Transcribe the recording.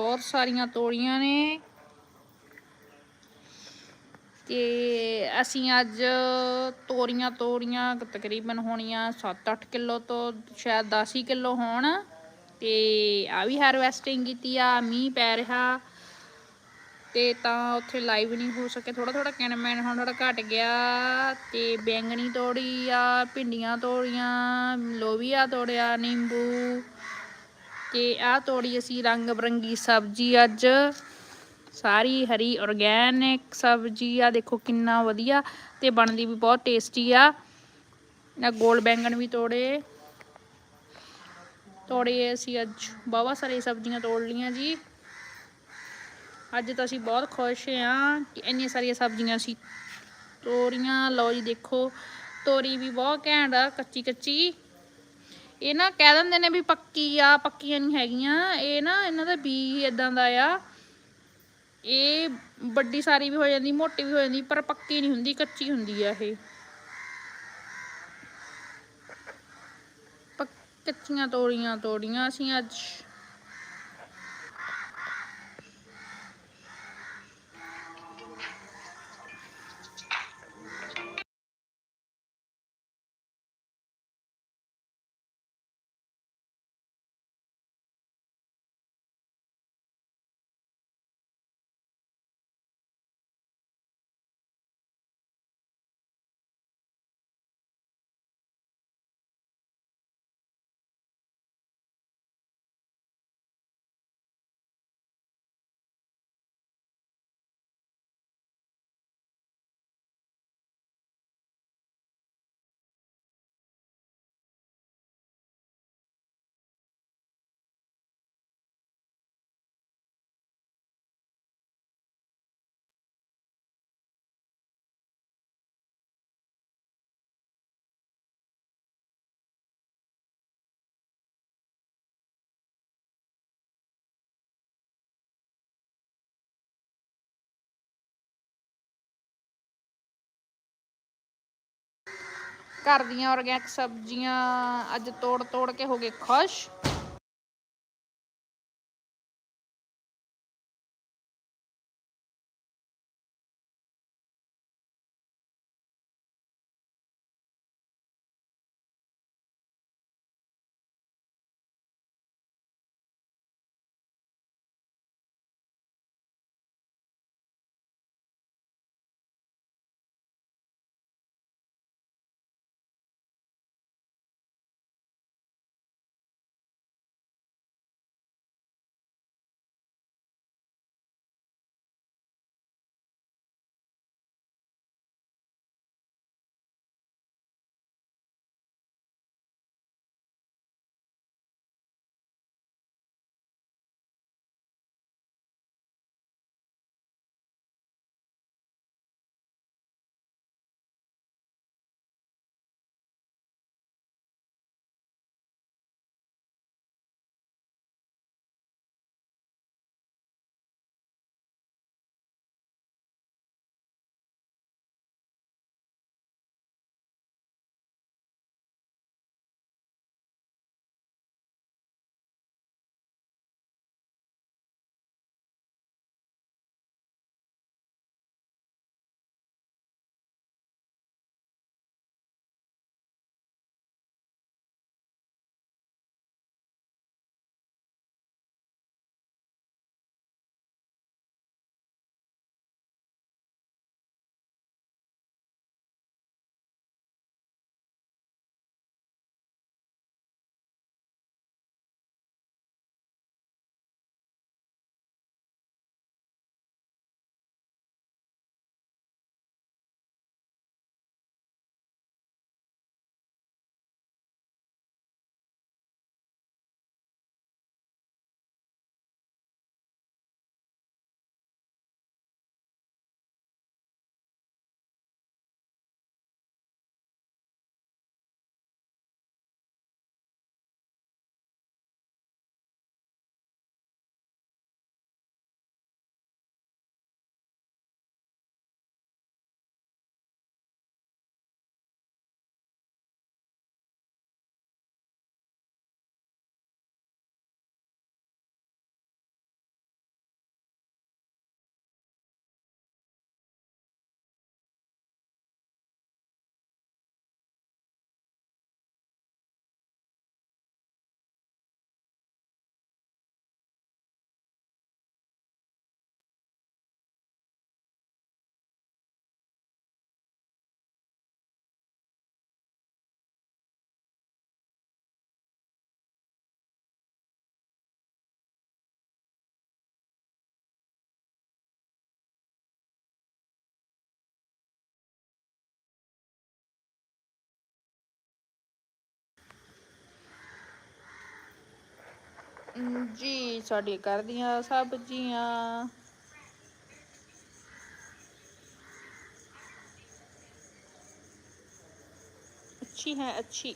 ਬਹੁਤ ਸਾਰੀਆਂ ਤੋੜੀਆਂ ਨੇ। ਤੇ ਅਸੀਂ ਅੱਜ ਤੋਰੀਆਂ ਤੋਰੀਆਂ ਤਕਰੀਬਨ ਹੋਣੀਆਂ 7-8 ਕਿਲੋ ਤੋਂ ਸ਼ਾਇਦ 10 ਹੀ ਕਿਲੋ ਹੋਣ। ਤੇ ਆ ਵੀ ਹਾਰਵੈਸਟਿੰਗ ਕੀਤੀ ਆ, ਮੀਂਹ ਪੈ ਰਿਹਾ। ਤੇ ਤਾਂ ਉੱਥੇ ਲਾਈਵ ਨਹੀਂ ਹੋ ਸਕੇ। ਥੋੜਾ ਥੋੜਾ ਕੈਨਮੈਨ ਹੁਣ ਥੋੜਾ ਘਟ ਗਿਆ। ਤੇ ਬੈਂਗਣੀ ਤੋੜੀ ਆ, ਭਿੰਡੀਆਂ ਤੋੜੀਆਂ ਲੋਬੀਆ ਤੋੜਿਆ, ਨਿੰਬੂ। ਤੇ ਆ ਤੋੜੀ ਅਸੀਂ ਰੰਗ ਬਰੰਗੀ ਸਬਜ਼ੀ ਅੱਜ। ਸਾਰੀ ਹਰੀ ਆਰਗੈਨਿਕ ਸਬਜ਼ੀ ਆ, ਦੇਖੋ ਕਿੰਨਾ ਵਧੀਆ ਤੇ ਬਣਦੀ ਵੀ ਬਹੁਤ ਟੇਸਟੀ ਆ। ਨਾ ਗੋਲ ਬੈਂਗਣ ਵੀ ਤੋੜੇ। ਤੋੜੇ ਅਸੀਂ ਅੱਜ, ਬਹੁਤ ਸਾਰੀਆਂ ਸਬਜ਼ੀਆਂ ਤੋੜ ਲੀਆਂ ਜੀ। ਅੱਜ ਤਾਂ ਅਸੀਂ ਬਹੁਤ ਖੁਸ਼ ਹਾਂ ਕਿ ਇੰਨੀਆਂ ਸਾਰੀਆਂ ਸਬਜ਼ੀਆਂ ਅਸੀਂ ਤੋਰੀਆਂ। ਲਓ ਜੀ ਦੇਖੋ, ਤੋਰੀ ਵੀ ਬਹੁਤ ਘੈਂਟ ਆ ਕੱਚੀ ਕੱਚੀ ਇਹ ਨਾ ਕਹਿ ਦਿੰਦੇ ਨੇ ਵੀ ਪੱਕੀ ਆ, ਪੱਕੀਆਂ ਨਹੀਂ ਹੈਗੀਆਂ। ਇਹ ਨਾ ਇਹਨਾਂ ਦਾ ਬੀ ਇਦਾਂ ਦਾ ਆ। ਇਹ ਵੱਡੀ ਸਾਰੀ ਵੀ ਹੋ ਜਾਂਦੀ, ਮੋਟੀ ਵੀ ਹੋ ਜਾਂਦੀ, ਪਰ ਪੱਕੀ ਨਹੀਂ ਹੁੰਦੀ, ਕੱਚੀ ਹੁੰਦੀ ਆ ਇਹ। ਕੱਚੀਆਂ ਤੋੜੀਆਂ ਤੋੜੀਆਂ ਅਸੀਂ ਅੱਜ ਘਰ ਦੀਆਂ ਔਰਗੈਨਿਕ ਸਬਜ਼ੀਆਂ ਅੱਜ ਤੋੜ ਤੋੜ ਕੇ ਹੋ ਗਏ ਖੁਸ਼। ਜੀ ਸਾਡੀ ਕਰਦੀਆਂ ਸਬਜ਼ੀਆਂ ਅੱਛੀ ਹੈ ਅੱਛੀ